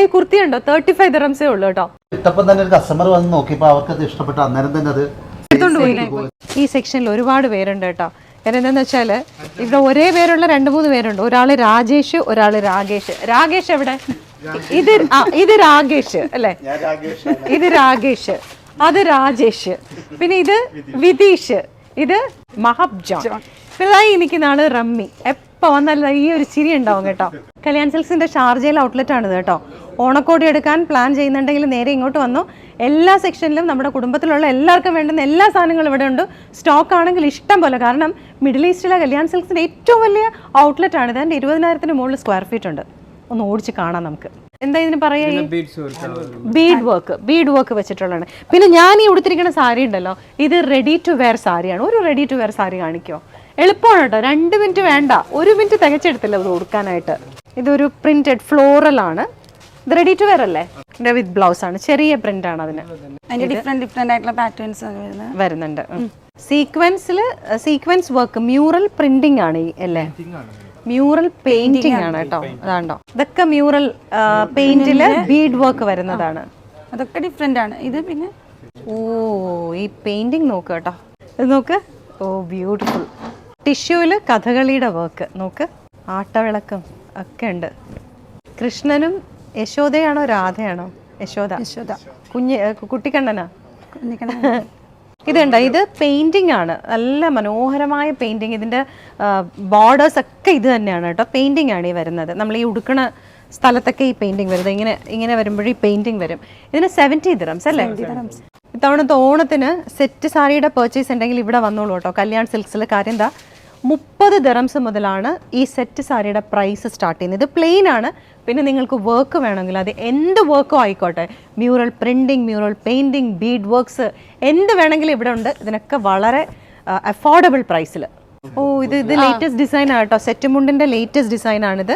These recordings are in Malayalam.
ഈ കുർത്തി ഉണ്ടോ തേർട്ടി ഫൈവ് ദിറംസേ ഉള്ളൂ കേട്ടോ. ഇട്ടപ്പം തന്നെ ഒരു കസ്റ്റമർ വന്ന് നോക്കിയപ്പോൾ അവർക്കത് ഇഷ്ടപ്പെട്ടു അന്നേരം തന്നെ അത് എടുത്തോണ്ട് പോയി. ഈ സെക്ഷനിൽ ഒരുപാട് പേരുണ്ട് കേട്ടോ. കാര്യം എന്താന്ന് വെച്ചാൽ ഇവിടെ ഒരേ പേരുള്ള രണ്ട് മൂന്ന് പേരുണ്ട്. ഒരാൾ രാജേഷ് ഒരാൾ രാകേഷ്. രാകേഷ് എവിടെ? ഇത് ആ ഇത് രാകേഷ് അല്ലേ? ഇത് രാകേഷ് അത് രാജേഷ്. പിന്നെ ഇത് വിതീഷ് ഇത് മഹബ് ജോൺ. പിന്നെ ദാ ഈ റമ്മി. എപ്പോ വന്നാലും ഈ ഒരു ചിരി ഉണ്ടാവും കേട്ടോ. കല്യാൺ സിൽക്സിന്റെ ഷാർജയിൽ ഔട്ട്ലെറ്റ് ആണ് കേട്ടോ. ഓണക്കോടി എടുക്കാൻ പ്ലാൻ ചെയ്യുന്നുണ്ടെങ്കിൽ നേരെ ഇങ്ങോട്ട് വന്നു. എല്ലാ സെക്ഷനിലും നമ്മുടെ കുടുംബത്തിലുള്ള എല്ലാവർക്കും വേണ്ടുന്ന എല്ലാ സാധനങ്ങളും ഇവിടെ ഉണ്ട്. സ്റ്റോക്ക് ആണെങ്കിൽ ഇഷ്ടം പോലെ. കാരണം മിഡിൽ ഈസ്റ്റിലെ കല്യാൺ സിൽക്സിന്റെ ഏറ്റവും വലിയ ഔട്ട്ലെറ്റ് ആണ്. ഇതിന്റെ ഇരുപതിനായിരത്തിന് മുകളിൽ സ്ക്വയർ ഫീറ്റ് ഉണ്ട്. ഒന്ന് ഓടിച്ച് കാണാം നമുക്ക്. എന്താ ഇതിന് പറയാ ബീഡ് വർക്ക് ബീഡ് വർക്ക് വെച്ചിട്ടുള്ളതാണ്. പിന്നെ ഞാൻ ഈ ഉടുത്തിരിക്കുന്ന സാരി ഉണ്ടല്ലോ. ഇത് റെഡി ടു വെയർ സാരിയാണ്. ഒരു റെഡി ടു വെയർ സാരി കാണിക്കോ? എളുപ്പമാണ് കേട്ടോ. രണ്ട് മിനിറ്റ് വേണ്ട. ഒരു മിനിറ്റ് തികച്ചെടുത്തില്ല ഇത് കൊടുക്കാനായിട്ട് ഇതൊരു പ്രിന്റഡ് ഫ്ലോറൽ ആണ്. ഇത് റെഡി ടു വെയർ അല്ലേ? വിത്ത് ബ്ലൗസ് ആണ്. ചെറിയ പ്രിന്റ് ആണ് അതിന്. അതിന്റെ ഡിഫറെന്റ് ഡിഫറെന്റ് ആയിട്ടുള്ള പാറ്റേൺസ് വരുന്നത്. വരുന്നുണ്ട്. സീക്വൻസിൽ സീക്വൻസ് വർക്ക് മ്യൂറൽ പ്രിന്റിംഗ് ആണ് ഈ അല്ലേ? മ്യൂറൽ പെയിന്റിംഗ് ആണ് കേട്ടോ. അതാണ്ടോ. ഇതൊക്കെ മ്യൂറൽ പെയിന്റിൽ ബീഡ് വർക്ക് വരുന്നതാണ്. അതൊക്കെ ഡിഫറെന്റ് ആണ്. ഇത് പിന്നെ ഓ ഈ പെയിന്റിംഗ് നോക്ക് കേട്ടോ. ഇത് നോക്ക്. ഓ ബ്യൂട്ടിഫുൾ ടിഷ്യൂവിൽ കഥകളിയുടെ വർക്ക് നോക്ക്. ആട്ടവിളക്കം ഒക്കെ ഉണ്ട്. കൃഷ്ണനും യശോദയാണോ രാധയാണോ? യശോദ. യശോദ. കുഞ്ഞ് കുട്ടിക്കണ്ണനാ? നിക്കണ ഇതുണ്ട്? ഇത് പെയിന്റിംഗ് ആണ്. നല്ല മനോഹരമായ പെയിന്റിംഗ് ഇതിന്റെ ബോർഡേഴ്സ് ഒക്കെ ഇത് തന്നെയാണ് കേട്ടോ. പെയിന്റിംഗ് ആണ് ഈ വരുന്നത്. നമ്മൾ ഈ ഉടുക്കണ സ്ഥലത്തൊക്കെ ഈ പെയിന്റിംഗ് വരുന്നത്. ഇങ്ങനെ ഇങ്ങനെ വരുമ്പോഴേ ഈ പെയിന്റിംഗ് വരും. ഇതിന് സെവന്റി ദിറംസ് അല്ലേ? ഇത്തവണത്തെ ഓണത്തിന് സെറ്റ് സാരിയുടെ പർച്ചേസ് ഉണ്ടെങ്കിൽ ഇവിടെ വന്നോളൂ കേട്ടോ. കല്യാൺ സിൽക്സിൽ കാര്യം എന്താ? മുപ്പത് ദിറംസ് മുതലാണ് ഈ സെറ്റ് സാരിയുടെ പ്രൈസ് സ്റ്റാർട്ട് ചെയ്യുന്നത്. ഇത് പ്ലെയിൻ ആണ്. പിന്നെ നിങ്ങൾക്ക് വർക്ക് വേണമെങ്കിൽ അത് എന്ത് വർക്കും ആയിക്കോട്ടെ. Mural printing mural painting bead works എന്ത് വേണമെങ്കിലും ഇവിടെ ഉണ്ട്. ഇതിനൊക്കെ വളരെ അഫോർഡബിൾ പ്രൈസിൽ ഓ ഇത് ഇത് ലേറ്റസ്റ്റ് ഡിസൈൻ ആണ് കേട്ടോ. സെറ്റ് മുണ്ടിന്റെ ലേറ്റസ്റ്റ് ഡിസൈൻ ആണിത്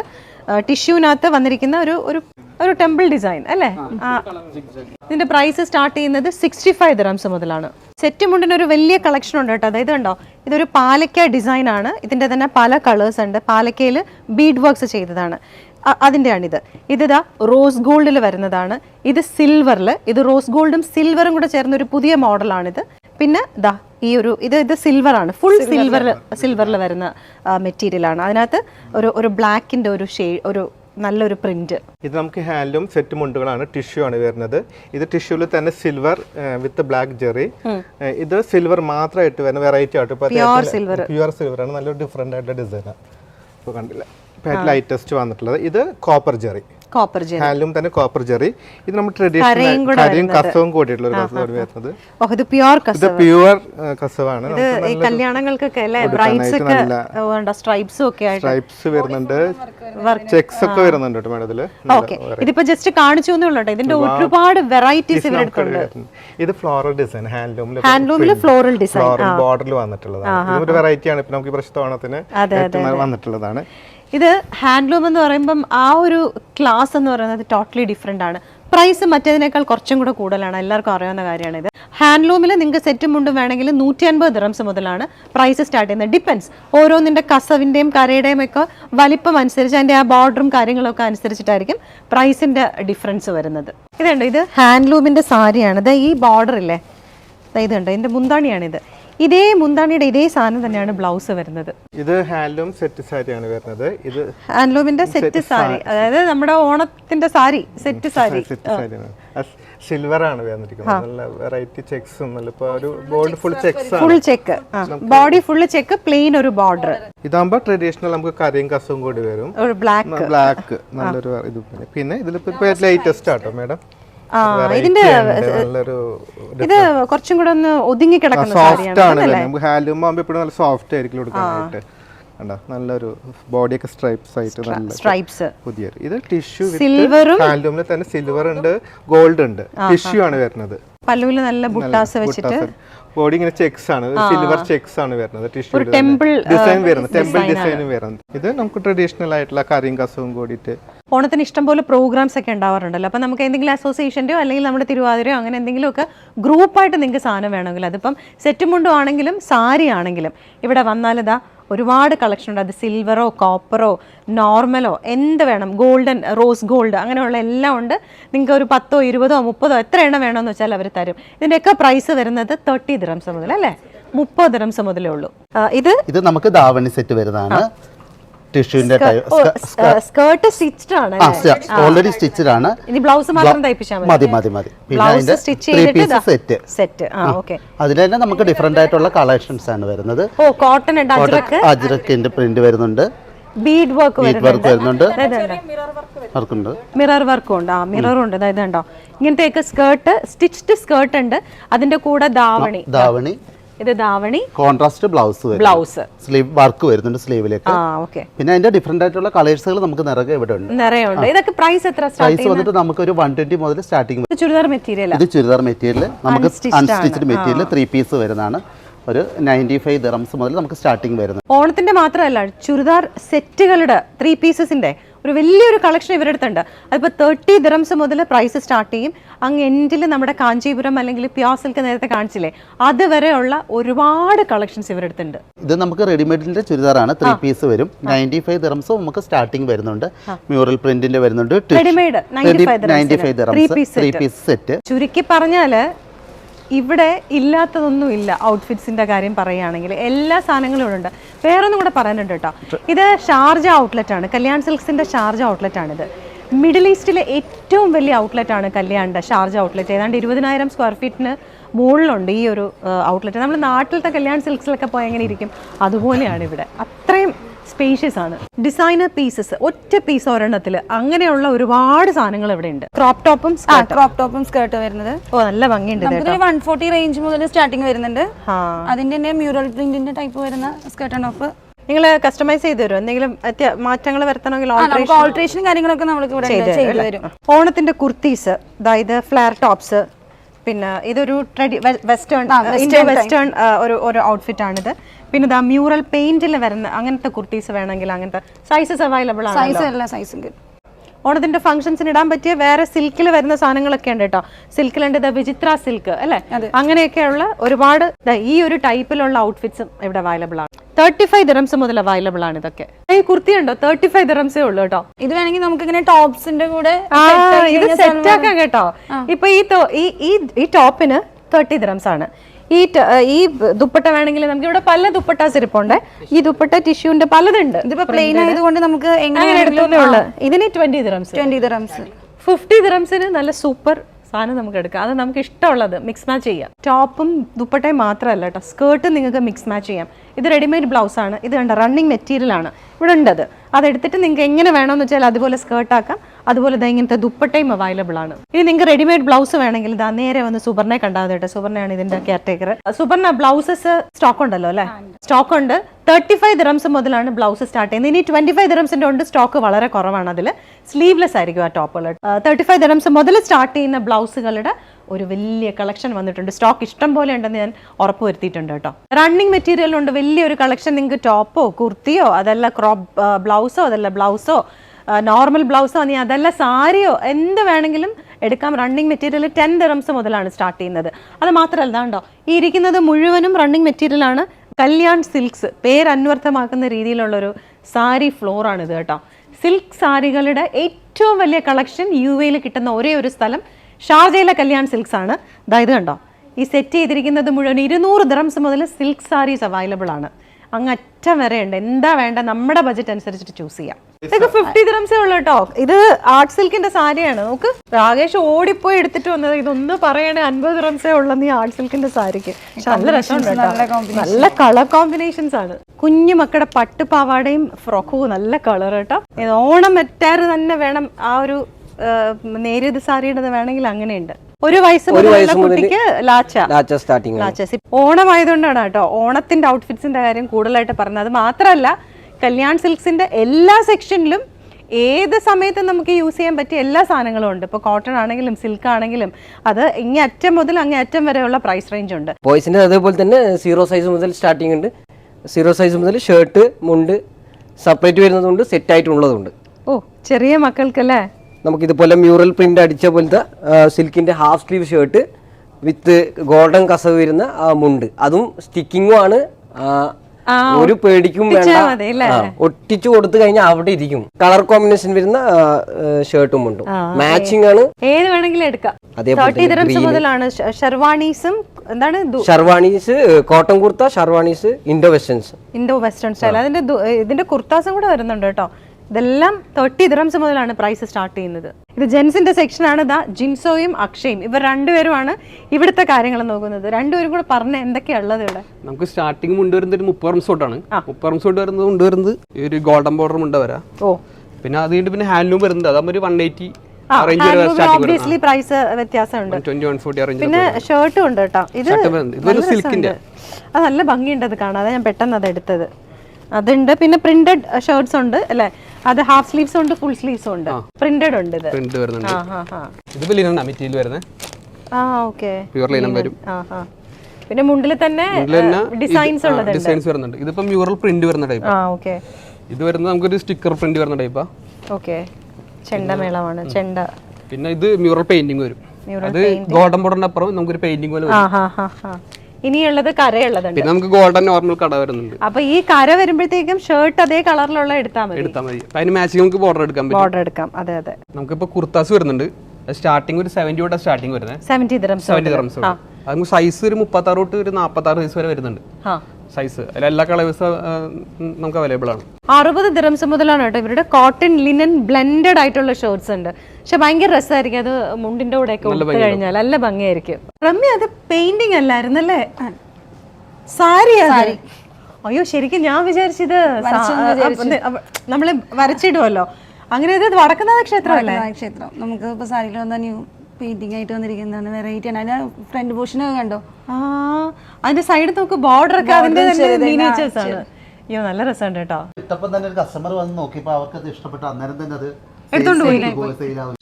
ടിഷ്യൂവിനകത്ത് വന്നിരിക്കുന്ന ഒരു ഒരു ഒരു ടെമ്പിൾ ഡിസൈൻ അല്ലേ? ഇതിന്റെ പ്രൈസ് സ്റ്റാർട്ട് ചെയ്യുന്നത് സിക്സ്റ്റി ഫൈവ് ദിറംസ് മുതലാണ്. സെറ്റ് മുണ്ടിന് ഒരു വലിയ കളക്ഷൻ ഉണ്ട് കേട്ടോ. അതായത് കണ്ടോ ഇതൊരു പാലക്ക ഡിസൈൻ ആണ്. ഇതിന്റെ തന്നെ പല കളേഴ്സ് ഉണ്ട്. പാലക്കയിൽ ബീഡ് വർക്ക്സ് ചെയ്തതാണ്. അ- അതിന്റെയാണിത്. ഇത് ഇതാ റോസ് ഗോൾഡിൽ വരുന്നതാണ്. ഇത് സിൽവറിൽ ഇത് റോസ് ഗോൾഡും സിൽവറും കൂടെ ചേർന്ന ഒരു പുതിയ മോഡലാണിത്. പിന്നെ ദാ ഈ ഒരു ഇത് ഇത് സിൽവർ ആണ് ഫുൾ സിൽവർ സിൽവറിൽ വരുന്ന മെറ്റീരിയലാണ്. അതിനകത്ത് ഒരു ഒരു ബ്ലാക്കിന്റെ ഒരു ഷേ ഒരു നല്ലൊരു പ്രിന്റ്. ഇത് നമുക്ക് ഹാൻഡ്ലൂം സെറ്റ് മുണ്ടുകളാണ്. ടിഷ്യൂ ആണ് വരുന്നത്. ഇത് ടിഷ്യൂവിൽ തന്നെ സിൽവർ വിത്ത് ബ്ലാക്ക് ജെറി. ഇത് സിൽവർ മാത്രമായിട്ട് വരുന്ന വെറൈറ്റി ആയിട്ട് Pure silver. പ്യുവർ സിൽവർ ആണ്. നല്ലൊരു ഡിഫറെന്റ് ആയിട്ടുള്ള ഡിസൈനാണ് ഇപ്പോൾ കണ്ടില്ല. ലൈറ്റസ്റ്റ് വന്നിട്ടുള്ളത്. ഇത് copper zari copper zari handloom തന്നെ കോപ്പർ ജെറി ഇത് നമ്മൾ ട്രഡീഷണൽ കൂടെ കരയും കസവും കൂടിയിട്ടുള്ള ഒരു കസവാണ് വരുന്നത്. ഓ ഇത് പ്യുവർ ഇത് കസവ്. പ്യുവർ കസവാണ്. ഇത് ഈ കല്യാണങ്ങൾക്കൊക്കെ അല്ലേ? ബ്രൈഡ്സ് ഒക്കെ വേണ്ട സ്ട്രൈപ്സ് ഒക്കെ ആയിട്ട്. സ്ട്രൈപ്സ് വരുന്നുണ്ട്. ചെക്സ് ഒക്കെ വരുന്നുണ്ട് കേട്ടോ മാഡം ഇതിൽ. ഓക്കേ ഇതിപ്പോ ജസ്റ്റ് കാണിച്ചു എന്നേ ഉള്ളൂ ഇതിന്റെ ഒരുപാട് വെറൈറ്റീസ് ഇവിടെ അടുത്തുണ്ട് ഇത് ഫ്ലോറൽ ഡിസൈൻ ഹാൻഡ്ലൂമിൽ ഹാൻഡ്ലൂമിൽ ഫ്ലോറൽ ഡിസൈൻ ബോർഡറിൽ വന്നിട്ടുള്ളതാണ്. ഇതൊരു വെറൈറ്റി ആണ്. ഇപ്പോ നമുക്ക് ഈ പ്രശ്ന ഓണത്തിന് വന്നിട്ടുള്ളതാണ്. ഇത് ഹാൻഡ്ലൂം എന്ന് പറയുമ്പം ആ ഒരു ക്ലാസ് എന്ന് പറയുന്നത് ടോട്ടലി ഡിഫറെന്റ് ആണ്. പ്രൈസ് മറ്റേതിനേക്കാൾ കുറച്ചും കൂടെ കൂടുതലാണ്. എല്ലാവർക്കും അറിയാവുന്ന കാര്യമാണ് ഇത്. ഹാൻഡ്ലൂമിൽ നിങ്ങൾക്ക് സെറ്റും മുണ്ടും വേണമെങ്കിൽ നൂറ്റി അൻപത് ദിറംസ് മുതലാണ് പ്രൈസ് സ്റ്റാർട്ട് ചെയ്യുന്നത്. ഡിപ്പെൻസ് ഓരോന്നിന്റെ കസവിന്റെയും കരയുടെയും ഒക്കെ വലിപ്പം അനുസരിച്ച് അതിന്റെ ആ ബോർഡറും കാര്യങ്ങളൊക്കെ അനുസരിച്ചിട്ടായിരിക്കും പ്രൈസിന്റെ ഡിഫറൻസ് വരുന്നത്. ഇതുണ്ട് ഇത് ഹാൻഡ്ലൂമിന്റെ സാരിയാണ്. ഇത് ഈ ബോർഡർ ഇല്ലേ? ഇതുണ്ട് ഇതിന്റെ മുന്താണിയാണിത്. ഇതേ മുന്താണിയുടെ ഇതേ സാധനം തന്നെയാണ് ബ്ലൗസ് വരുന്നത്. ഇത് ഹാൻഡ്ലൂം സെറ്റ് സാരിയാണ് വരുന്നത്. ഇത് ഹാൻഡ്ലൂമിന്റെ സെറ്റ് സാരി അതായത് നമ്മുടെ ഓണത്തിന്റെ സാരി സെറ്റ് സാരി സിൽവർ ആണ്. വന്നിരിക്കുന്നത്. നല്ല വെറൈറ്റി ചെക്സും നല്ല ഇപ്പൊ ഒരു ബോർഡ് ഫുൾ ചെക്സ് ആണ്. Full check body full check plain ഒരു ബോർഡർ ഇതാകുമ്പോ ട്രഡീഷണൽ നമുക്ക് കറിയും കസവും കൂടി വരും. ഒരു ബ്ലാക്ക് ബ്ലാക്ക് നല്ലൊരു ഇത് പിന്നെ ഇതിലിപ്പോ ലേറ്റസ്റ്റ് ആട്ടോ മേഡം ഇതിന്റെ ഇത് കുറച്ചും കൂടെ ഒന്ന് ഒതുങ്ങി കിടക്കുന്ന സോഫ്റ്റ് ആണ്. നമുക്ക് ഹാൻഡ്ലൂം ആകുമ്പോൾ എപ്പോഴും നല്ല സോഫ്റ്റ് ആയിരിക്കും കൊടുക്കാനായിട്ട് കണ്ടോ? നല്ലൊരു ബോഡിയൊക്കെ സ്ട്രൈപ്സ് ആയിട്ട് നല്ല സ്ട്രൈപ്സ് പുതിയ ഇത് ടിഷ്യൂ സിൽവറും ഹാൻഡ്ലൂമിൽ തന്നെ സിൽവർ ഉണ്ട് ഗോൾഡ് ഉണ്ട്. ടിഷ്യൂ ആണ് വരുന്നത്. പല്ലുവിൽ നല്ല ബുട്ടാസ് വെച്ചിട്ട് ബോഡി ഇങ്ങനെ ചെക്സ് ആണ്. സിൽവർ ചെക്സ് ആണ് വരുന്നത്. ടിഷ്യൂ ടെമ്പിൾ ഡിസൈൻ വരുന്നത്. ടെമ്പിൾ ഡിസൈനും വരുന്നത്. ഇത് നമുക്ക് ട്രഡീഷണൽ ആയിട്ടുള്ള കറിയും കസവും കൂടിയിട്ട്. ഓണത്തിന് ഇഷ്ടംപോലെ പ്രോഗ്രാംസ് ഒക്കെ ഉണ്ടാവാറുണ്ടല്ലോ. അപ്പം നമുക്ക് എന്തെങ്കിലും അസോസിയേഷന്റെയോ അല്ലെങ്കിൽ നമ്മുടെ തിരുവാതിരയോ അങ്ങനെ എന്തെങ്കിലും എന്തെങ്കിലുമൊക്കെ ഗ്രൂപ്പായിട്ട് നിങ്ങൾക്ക് സാധനം വേണമെങ്കിൽ അതിപ്പം സെറ്റും മുണ്ടും ആണെങ്കിലും സാരി ആണെങ്കിലും ഇവിടെ വന്നാലിതാ ഒരുപാട് കളക്ഷൻ ഉണ്ട്. അത് സിൽവറോ കോപ്പറോ നോർമലോ എന്ത് വേണം? ഗോൾഡൻ റോസ് ഗോൾഡ് അങ്ങനെയുള്ള എല്ലാം ഉണ്ട്. നിങ്ങൾക്ക് ഒരു പത്തോ ഇരുപതോ മുപ്പതോ എത്ര എണ്ണം വേണമെന്ന് വെച്ചാൽ അവർ തരും. ഇതിന്റെയൊക്കെ പ്രൈസ് വരുന്നത് തേർട്ടി ദിറംസ് മുതൽ അല്ലേ? മുപ്പത് ദിറംസ് മുതലേ ഉള്ളൂ. ഇത് ഇത് നമുക്ക് ദാവണി സെറ്റ് വരുന്നതാണ്. ടിഷ്യൂവിന്റെ സ്കേർട്ട് സ്റ്റിച്ച്ഡ് ആണ് ഓൾറെഡി സ്റ്റിച്ച്ഡ് ആണ് ഇനി ബ്ലൗസ് മാത്രം തയ്പ്പിച്ചാൽ മതി മതി മതി പിന്നെ ബ്ലൗസ് അതിന്റെ സ്റ്റിച്ച് ത്രീ ചെയ്തിട്ട് പീസ് സെറ്റ് സെറ്റ് ആ ഓക്കെ. അതിൽ തന്നെ നമുക്ക് ഡിഫറെന്റ് ആയിട്ടുള്ള കളക്ഷൻസ് ആണ് വരുന്നത്. ഓ കോട്ടൺ ഉണ്ട് അജ്രക്ക്? അജ്രക്കിന്റെ പ്രിന്റ് വരുന്നുണ്ട്. ബീഡ് വർക്ക് വരുന്നുണ്ട്. വരുന്നുണ്ട്. വർക്കുണ്ട് മിറർ വർക്കും ഉണ്ട്. ആ മിററും ഉണ്ട്. അതായത് കണ്ടോ? ഇങ്ങനത്തെയൊക്കെ സ്കേർട്ട് സ്റ്റിച്ച്ഡ് സ്കേർട്ട് ഉണ്ട്. അതിന്റെ കൂടെ ധാവണി. ദാവണി ഇത് davani contrast blouse blouse. Sleeve work വരുന്നുണ്ട് സ്ലീവിലേക്ക്. പിന്നെ അതിന്റെ ഡിഫറെന്റ് ആയിട്ടുള്ള കളേഴ്സുകൾ നമുക്ക് നിറകെ ഇവിടെ ഉണ്ട്. നിറയുണ്ട് ഇതൊക്കെ പ്രൈസ് എത്ര പ്രൈസ് വന്നിട്ട് നമുക്ക് ഒരു വൺ ട്വന്റി മുതൽ സ്റ്റാർട്ടിംഗ് ചുരിദാർ മെറ്റീരിയൽ ഇത് ചുരിദാർ മെറ്റീരിയൽ നമുക്ക് അൺസ്റ്റിച്ചഡ് മെറ്റീരിയൽ ത്രീ പീസ് വരുന്നതാണ്. ഒരു നയന്റി ഫൈവ് ദിറംസ് മുതൽ നമുക്ക് സ്റ്റാർട്ടിങ് വരുന്നത്. ഓണത്തിന്റെ മാത്രമല്ല ചുരിദാർ സെറ്റുകളുടെ ത്രീ പീസസിന്റെ ഒരു വലിയൊരു കളക്ഷൻ ഇവരുടെ അടുത്തുണ്ട്. അതിപ്പോൾ തേർട്ടി ദിറംസ് മുതൽ പ്രൈസ് സ്റ്റാർട്ട് ചെയ്യും. അങ്ങ് എൻഡിൽ നമ്മുടെ കാഞ്ചീപുരം അല്ലെങ്കിൽ പ്യാസിൽക്ക് നേരത്തെ കാണിച്ചില്ലേ? അതുവരെയുള്ള ഒരുപാട് കളക്ഷൻസ് ഇവരുടെ അടുത്തുണ്ട്. ഇത് നമുക്ക് റെഡിമെയ്ഡിന്റെ ചുരിദാറാണ്. ത്രീ പീസ് വരും. നയന്റി ഫൈവ് ദിറംസ് നമുക്ക് സ്റ്റാർട്ടിംഗ് വരുന്നുണ്ട്. മ്യൂറൽ പ്രിന്റിന്റെ വരുന്നുണ്ട്. Readymade ninety five dirhams piece three piece set ചുരുക്കി പറഞ്ഞാൽ ഇവിടെ ഇല്ലാത്തതൊന്നും ഇല്ല ഔട്ട്ഫിറ്റ്സിന്റെ കാര്യം പറയുകയാണെങ്കിൽ. എല്ലാ സാധനങ്ങളും ഇവിടെ ഉണ്ട്. വേറൊന്നും കൂടെ പറയാനുണ്ട് കേട്ടോ. ഇത് ഷാർജ ഔട്ട്ലെറ്റ് ആണ്. കല്യാൺ സിൽക്സിന്റെ ഷാർജ ഔട്ട്ലെറ്റ് ആണിത്. മിഡിൽ ഈസ്റ്റിലെ ഏറ്റവും വലിയ ഔട്ട്ലെറ്റ് ആണ് കല്യാണിന്റെ ഷാർജ ഔട്ട്ലെറ്റ് ഏതാണ്ട് ഇരുപതിനായിരം സ്ക്വയർ ഫീറ്റിന് മുകളിലുണ്ട് ഈ ഒരു ഔട്ട്ലെറ്റ് നമ്മൾ നാട്ടിലത്തെ കല്യാൺ സിൽക്സിലൊക്കെ പോയെങ്ങനെ ഇരിക്കും? അതുപോലെയാണ് ഇവിടെ. അത്രയും സ്പേഷ്യസ് ആണ്. ഡിസൈനർ പീസസ് ഒറ്റ പീസ് ഒരെണ്ണത്തിൽ അങ്ങനെയുള്ള ഒരുപാട് സാധനങ്ങൾ ഇവിടെ ഉണ്ട് ക്രോപ്പ് ടോപ്പും ക്രോപ്പ് ടോപ്പും സ്കേർട്ട് വരുന്നത്. ഓ നല്ല ഭംഗിയുണ്ട് വൺ ഫോർട്ടി റേഞ്ച് മുതൽ സ്റ്റാർട്ടിങ് വരുന്നുണ്ട്. അതിന്റെ തന്നെ മ്യൂറൽ പ്രിന്റിന്റെ ടൈപ്പ് വരുന്ന സ്കേർട്ട് ആൻഡ് ടോപ്പ് നിങ്ങൾ കസ്റ്റമൈസ് ചെയ്ത് തരുമോ എന്തെങ്കിലും മാറ്റങ്ങൾ വരുത്തണമെങ്കിൽ ഓൾട്രേഷൻ കാര്യങ്ങളൊക്കെ നമ്മൾ ഓണത്തിന്റെ കുർത്തീസ് അതായത് ഫ്ലെയർ ടോപ്സ് പിന്നെ ഇതൊരു ട്രഡി വെസ്റ്റേൺ ഇന്ത്യ വെസ്റ്റേൺ ഒരു ഒരു ഔട്ട്ഫിറ്റ് ആണിത്. പിന്നെ ഇതാ മ്യൂറൽ പെയിന്റിൽ വരുന്ന അങ്ങനത്തെ കുർത്തീസ് വേണമെങ്കിൽ അങ്ങനത്തെ സൈസസ് അവൈലബിൾ ആണ് സൈസ് എല്ലാ സൈസും കിട്ടും. ഓണത്തിന്റെ ഫംഗ്ഷൻസിന് ഇടാൻ പറ്റിയ വേറെ സിൽക്കിൽ വരുന്ന സാധനങ്ങളൊക്കെ ഉണ്ട് കേട്ടോ. സിൽക്കിലുണ്ട് ദ വിചിത്ര സിൽക്ക് അല്ലെ? അങ്ങനെയൊക്കെയുള്ള ഒരുപാട് ഈ ഒരു ടൈപ്പിലുള്ള ഔട്ട്ഫിറ്റ്സും ഇവിടെ അവൈലബിൾ ആണ്. തേർട്ടി ഫൈവ് ദിറംസ് മുതൽ അവൈലബിൾ ആണ് ഇതൊക്കെ. ഈ കുർത്തി ഉണ്ടോ? തേർട്ടി ഫൈവ് ദിറംസേ ഉള്ളൂ കേട്ടോ. ഇത് വേണമെങ്കിൽ നമുക്ക് ഇങ്ങനെ ടോപ്സിന്റെ കൂടെ ഇത് സെറ്റ് ആക്കാം കേട്ടോ. ഇപ്പൊ ഈ ഈ ടോപ്പിന് തേർട്ടി ദിറംസ് ആണ്. ഈ ഈ ദുപ്പട്ട വേണമെങ്കിൽ നമുക്ക് ഇവിടെ പല ദുപ്പട്ടാസ് ഇരിപ്പുണ്ട്. ഈ ദുപ്പട്ട ടിഷ്യൂന്റെ പലതുണ്ട്. ഇതിപ്പോ പ്ലെയിൻ ആയതുകൊണ്ട് നമുക്ക് എങ്ങനെ എടുത്തോന്നേ ഉള്ളു. ഇതിന് twenty dirhams twenty dirhams fifty ദിറംസിന് നല്ല സൂപ്പർ സാധനം നമുക്ക് എടുക്കാം. അത് നമുക്ക് ഇഷ്ടമുള്ളത് മിക്സ് മാച്ച് ചെയ്യാം. ടോപ്പും ദുപ്പട്ടയും മാത്രമല്ല കേട്ടോ സ്കേർട്ടും നിങ്ങൾക്ക് മിക്സ് മാച്ച് ചെയ്യാം. ഇത് റെഡിമെയ്ഡ് ബ്ലൗസ് ആണ്. ഇത് കണ്ട റണ്ണിങ് മെറ്റീരിയൽ ആണ്. ഇവിടെ ഉണ്ടത് അത്. അതെടുത്തിട്ട് നിങ്ങൾക്ക് എങ്ങനെ വേണമെന്ന് വെച്ചാൽ അതുപോലെ സ്കേർട്ട് ആക്കാം. അതുപോലെ ഇതാ ഇങ്ങനത്തെ ദുപ്പട്ടയും അവൈലബിൾ ആണ്. ഇനി നിങ്ങൾക്ക് റെഡിമെയ്ഡ് ബ്ലൗസ് വേണമെങ്കിൽ ഇതാ നേരെ വന്ന് സുബർണയെ കണ്ടാൽ കേട്ടോ സുബർണയാണ് ഇതിന്റെ caretaker Subarna blouses stock ഉണ്ടല്ലോ അല്ലേ? സ്റ്റോക്ക് ഉണ്ട്. തേർട്ടി ഫൈവ് ദിറംസ് മുതലാണ് ബ്ലൗസ് സ്റ്റാർട്ട് ചെയ്യുന്നത്. ഇനി ട്വന്റി ഫൈവ് ദിറംസിന്റെ ഉണ്ട്. സ്റ്റോക്ക് വളരെ കുറവാണ് അതിൽ സ്ലീവ്ലെസ് ആയിരിക്കും ആ ടോപ്പുകൾ തേർട്ടി ഫൈവ് ദിറംസ് മുതൽ സ്റ്റാർട്ട് ചെയ്യുന്ന ബ്ലൗസുകളുടെ ഒരു വലിയ കളക്ഷൻ വന്നിട്ടുണ്ട്. സ്റ്റോക്ക് ഇഷ്ടം പോലെ ഉണ്ടെന്ന് ഞാൻ ഉറപ്പ് വരുത്തിയിട്ടുണ്ട് കേട്ടോ റണ്ണിങ് മെറ്റീരിയലുണ്ട് വലിയൊരു കളക്ഷൻ നിങ്ങൾക്ക് ടോപ്പോ കുർത്തിയോ അതല്ല ക്രോപ്പ് ബ്ലൗസോ അതല്ല ബ്ലൗസോ നോർമൽ ബ്ലൗസോ നീ അതല്ല സാരിയോ എന്ത് വേണമെങ്കിലും എടുക്കാം. റണ്ണിങ് മെറ്റീരിയൽ ടെൻ ദിറംസ് മുതലാണ് സ്റ്റാർട്ട് ചെയ്യുന്നത്. അത് മാത്രമല്ല കണ്ടോ ഈ ഇരിക്കുന്നത് മുഴുവനും റണ്ണിങ് മെറ്റീരിയലാണ് കല്യാൺ സിൽക്സ് പേര് അന്വർത്ഥമാക്കുന്ന രീതിയിലുള്ളൊരു സാരി ഫ്ലോറാണ് ഇത് കേട്ടോ. സിൽക്ക് സാരികളുടെ ഏറ്റവും വലിയ കളക്ഷൻ യു എയിൽ കിട്ടുന്ന ഒരേ ഒരു സ്ഥലം ഷാർജയിലെ കല്യാൺ സിൽക്സ് ആണ്. അതായത് കണ്ടോ. ഈ സെറ്റ് ചെയ്തിരിക്കുന്നത് മുഴുവൻ ഇരുന്നൂറ് ദിറംസ് മുതൽ സിൽക്ക് സാരീസ് അവൈലബിൾ ആണ്. അങ്ങ് അറ്റം വരെ ഉണ്ട്. എന്താ വേണ്ട നമ്മുടെ ബജറ്റ് അനുസരിച്ചിട്ട് ചൂസ് ചെയ്യാം. ഇതൊക്കെ ഫിഫ്റ്റി ദിറംസേ ഉള്ളൂ കേട്ടോ ഇത് ആർട്ട് സിൽക്കിന്റെ സാരിയാണ്. നോക്ക് രാകേഷ് ഓടിപ്പോയി എടുത്തിട്ട് വന്നത്. ഇതൊന്ന് പറയണേ അൻപത് ദിറംസേ ഉള്ള ഈ ആർട്ട് സിൽക്കിന്റെ സാരിക്ക്. പക്ഷെ നല്ല രസമുണ്ട് നല്ല കളർ കോമ്പിനേഷൻസ് ആണ്. കുഞ്ഞു മക്കളുടെ പട്ടുപാവാടയും ഫ്രോക്കും നല്ല കളർ കേട്ടോ ഇത് ഓണം മെറ്റാറ് തന്നെ വേണം. ആ ഒരു നേരിയത് സാരിയുടെ വേണമെങ്കിൽ അങ്ങനെയുണ്ട്. ഒരു വയസ്സ് മുതലുള്ള കുട്ടിക്ക് ലാച്ച. ലാച്ച സ്റ്റാർട്ടിങ് ലാച്ചസ് ഓണം ആയതുകൊണ്ടാണ് കേട്ടോ. ഓണത്തിന്റെ ഔട്ട്ഫിറ്റ്സിന്റെ കാര്യം കൂടുതലായിട്ട് പറഞ്ഞത്. അത് മാത്രമല്ല കല്യാൺ സിൽക്സിന്റെ എല്ലാ സെക്ഷനിലും ഏത് സമയത്തും നമുക്ക് യൂസ് ചെയ്യാൻ പറ്റിയ എല്ലാ സാധനങ്ങളും ഉണ്ട്. ഇപ്പോൾ കോട്ടൺ ആണെങ്കിലും സിൽക്ക് ആണെങ്കിലും അത് ഇങ്ങേ അറ്റം മുതൽ അങ്ങേ അറ്റം വരെയുള്ള പ്രൈസ് റേഞ്ച് ഉണ്ട്. ബോയ്സിന്റെ അതേപോലെ തന്നെ സീറോ സൈസ് മുതൽ സ്റ്റാർട്ടിംഗ് ഉണ്ട്. സീറോ സൈസ് മുതൽ ഷർട്ട് മുണ്ട് സെപ്പറേറ്റ് വരുന്നതുണ്ട് സെറ്റ് ആയിട്ടുള്ളതുണ്ട്. ഓ ചെറിയ മക്കൾക്കല്ലേ? നമുക്ക് ഇതുപോലെ മ്യൂറൽ പ്രിന്റ് അടിച്ച പോലത്തെ സിൽക്കിന്റെ half sleeve shirt with golden കസവ് വരുന്ന മുണ്ട്. അതും സ്റ്റിക്കിങ്ങും ആണ്. ഒരു പേടിക്കും വേണ്ട. ഒട്ടിച്ചു കൊടുത്തു കഴിഞ്ഞാൽ അവിടെ ഇരിക്കും. കളർ കോമ്പിനേഷൻ വരുന്ന ഷർട്ടും മുണ്ടും. മാച്ചിങ് ആണ്. ഏത് വേണമെങ്കിലും എടുക്കാം. മുതലാണ്. ഷെർവാണീസും എന്താണ് sherwanis cotton kurta sherwanis Indo westerns. Indo western style അതിന്റെ ഇതിന്റെ കുർത്താസും കൂടെ വരുന്നുണ്ട് കേട്ടോ. ഇതെല്ലാം തേർട്ടി ദിറംസ് മുതലാണ് പ്രൈസ് സ്റ്റാർട്ട് ചെയ്യുന്നത്. ഇത് ജെൻസിന്റെ സെക്ഷൻ ആണ്. ദാ ജിൻസോയും അക്ഷയും. ഇവർ രണ്ടുപേരുമാണ് ഇവിടുത്തെ കാര്യങ്ങൾ നോക്കുന്നത്. രണ്ടുപേരും കൂടെ പറഞ്ഞ എന്തൊക്കെയാ ഉള്ളത് ഇവിടെ? നമുക്ക് സ്റ്റാർട്ടിംഗ് മുണ്ട് വരുന്നത് ഒരു മുപ്പത് റംസ് തൊട്ടാണ്. മുപ്പത് റംസ് തൊട്ട് വരുന്നത് കൊണ്ടുവരുന്നത് ഈ ഒരു ഗോൾഡൻ ബോർഡർ മുണ്ട വരാം. ഓ. പിന്നെ അത് കഴിഞ്ഞിട്ട് പിന്നെ ഹാൻഡ്ലൂം വരുന്നുണ്ട്. അതാകുമ്പോൾ ഒരു വൺ എയ്റ്റി ഓബിയസ്ലി പ്രൈസ് വ്യത്യാസമുണ്ട്. പിന്നെ ഷർട്ടും ഉണ്ട് കേട്ടോ ഇത്. അത് നല്ല ഭംഗിയുണ്ട് അത് കാണാതെ ഞാൻ പെട്ടെന്ന് അത് എടുത്തത്. അതുണ്ട്. പിന്നെ പ്രിന്റഡ് ഷർട്ട്സ് ഉണ്ട് അല്ലേ? അത് ഹാഫ് സ്ലീവ്സ് ഉണ്ട് ഫുൾ സ്ലീവ്സ് ഉണ്ട്. പ്രിന്റഡ് ഉണ്ട് ഇത്. പ്രിന്റ് വരുന്നുണ്ട്. ഇതിപ്പോൾ ലിനാണ് മെറ്റീരിയൽ വരുന്നത് ആ ഓക്കേ പ്യുവർ ലിനൻ വരും. പിന്നെ മുണ്ടിൽ തന്നെ ഡിസൈൻസ് ഉള്ളതുണ്ട് ഡിസൈൻസ് വരുന്നുണ്ട്. ഇതിപ്പോ മ്യൂറൽ പ്രിന്റ് വരുന്ന ടൈപ്പ് ആ. ഓക്കേ ഇത് വരുന്നത് നമുക്കൊരു സ്റ്റിക്കർ പ്രിന്റ് വരുന്ന ടൈപ്പാ ഓക്കേ ചെണ്ടമേളമാണ് ചെണ്ട പിന്നെ ഇത് മ്യൂറൽ പെയിന്റിംഗ് വരും. അത് ഗോൾഡൻ ബോർഡറിന്റെ അപ്പുറം നമുക്കൊരു പെയിന്റിംഗ് പോലെ ആ വരും ഇനിയുള്ളത് കരയുള്ളതുണ്ട്. പിന്നെ നമുക്ക് ഗോൾഡൻ നോർമൽ കട വരുന്നുണ്ട്. അപ്പൊ ഈ കര വരുമ്പോഴത്തേക്കും ഷർട്ട് അതേ കളറിലുള്ള എടുത്താൽ മതി. എടുത്താൽ മതി. അതിന് മാച്ചിങ് നമുക്ക് ബോർഡർ എടുക്കാൻ പറ്റും. ബോർഡർ എടുക്കാം. അതെ അതെ. നമുക്കിപ്പോൾ കുർത്താസ് വരുന്നുണ്ട്. സ്റ്റാർട്ടിങ് ഒരു സെവന്റി തൊട്ടാണ് സ്റ്റാർട്ടിങ് വരുന്നത് സെവന്റി ദിറംസ് സെവന്റി റംസ് അത് സൈസ് ഒരു മുപ്പത്താറ് തൊട്ട് ഒരു നാൽപ്പത്താറ് സൈസ് വരെ വരുന്നുണ്ട്. ആ സൈസ് അതിൽ എല്ലാ കളേഴ്സ് നമുക്ക് അവൈലബിൾ ആണ്. അറുപത് ദിറംസ് മുതലാണ് കേട്ടോ ഇവരുടെ കോട്ടൺ ലിനൻ ബ്ലെൻഡഡ് ആയിട്ടുള്ള ഷോർട്സ് ഉണ്ട്. പക്ഷെ ഭയങ്കര രസമായിരിക്കും. അത് മുണ്ടിന്റെ കൂടെ ഒക്കെ ഉടുത്ത് കഴിഞ്ഞാൽ നല്ല ഭംഗിയായിരിക്കും. റമ്മി അത് പെയിന്റിംഗ് അല്ലായിരുന്നു അല്ലേ സാരി അയ്യോ ശരിക്കും ഞാൻ വിചാരിച്ചത് നമ്മൾ വരച്ചിടുമല്ലോ അങ്ങനെ ഇത് വടക്കുന്നാഥ ക്ഷേത്രം ക്ഷേത്രം. നമുക്ക് ഇപ്പൊ സാരിയിൽ വന്ന ന്യൂ പെയിന്റിംഗ് ആയിട്ട് വന്നിരിക്കുന്നതാണ് വെറൈറ്റി ആണ്. അതിന്റെ ഫ്രണ്ട് പോർഷനൊക്കെ കണ്ടോ? ആ അതിന്റെ സൈഡിൽ നോക്ക് ബോർഡർ ഒക്കെ അതിന്റെ തന്നെ miniatures ആണ്. അയ്യോ നല്ല രസമുണ്ട് കേട്ടോ. ഇട്ടപ്പം തന്നെ ഒരു കസ്റ്റമർ വന്ന് നോക്കിയപ്പോൾ അവർക്ക് അത് ഇഷ്ടപ്പെട്ടു. അന്നേരം തന്നെ അത്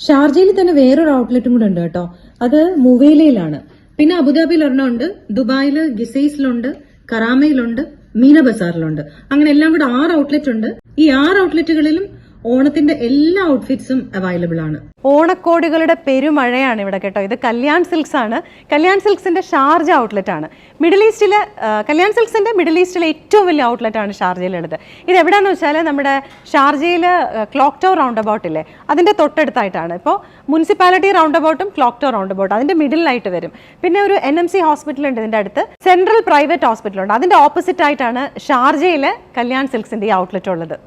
ഷാർജയിൽ തന്നെ വേറൊരു ഔട്ട്ലെറ്റും കൂടെ ഉണ്ട് കേട്ടോ. അത് മുവേലയിലാണ്. പിന്നെ അബുദാബിയിൽ ഒരെണ്ണം ഉണ്ട് ദുബായിൽ ഗിസൈസിലുണ്ട് കറാമയിലുണ്ട് മീന ബസാറിലുണ്ട് അങ്ങനെ എല്ലാം കൂടെ ആറ് ഔട്ട്ലെറ്റ് ഉണ്ട്. ഈ ആറ് ഔട്ട്ലെറ്റുകളിലും ഓണത്തിന്റെ എല്ലാ ഔട്ട്ഫിറ്റ്സും അവൈലബിൾ ആണ്. ഓണക്കോടികളുടെ പെരുമഴയാണ് ഇവിടെ കേട്ടോ. ഇത് കല്യാൺ സിൽക്സ് ആണ്. കല്യാൺ സിൽക്സിന്റെ ഷാർജ ഔട്ട്ലെറ്റ് ആണ്. മിഡിൽ ഈസ്റ്റിലെ കല്യാൺ സിൽക്സിന്റെ മിഡിൽ ഈസ്റ്റിലെ ഏറ്റവും വലിയ ഔട്ട്ലെറ്റ് ആണ് ഷാർജയിലുള്ളത്. ഇത് എവിടെയാണെന്ന് വെച്ചാൽ നമ്മുടെ ഷാർജയിൽ ക്ലോക്ക് ടവർ റൗണ്ട് അബൌട്ട് ഇല്ലേ? അതിന്റെ തൊട്ടടുത്തായിട്ടാണ്. ഇപ്പോൾ മുനിസിപ്പാലിറ്റി റൗണ്ട് അബൌട്ടും ക്ലോക്ക് ടവർ റൗണ്ട് അബൌട്ട് അതിന്റെ മിഡിലായിട്ട് വരും. പിന്നെ ഒരു എൻ എം സി ഹോസ്പിറ്റൽ ഉണ്ട് ഇതിന്റെ അടുത്ത്. സെൻട്രൽ പ്രൈവറ്റ് ഹോസ്പിറ്റൽ ഉണ്ട്. അതിന്റെ ഓപ്പോസിറ്റ് ആയിട്ടാണ് ഷാർജയിലെ കല്യാൺ സിൽക്സിന്റെ ഈ ഔട്ട്ലെറ്റ് ഉള്ളത്.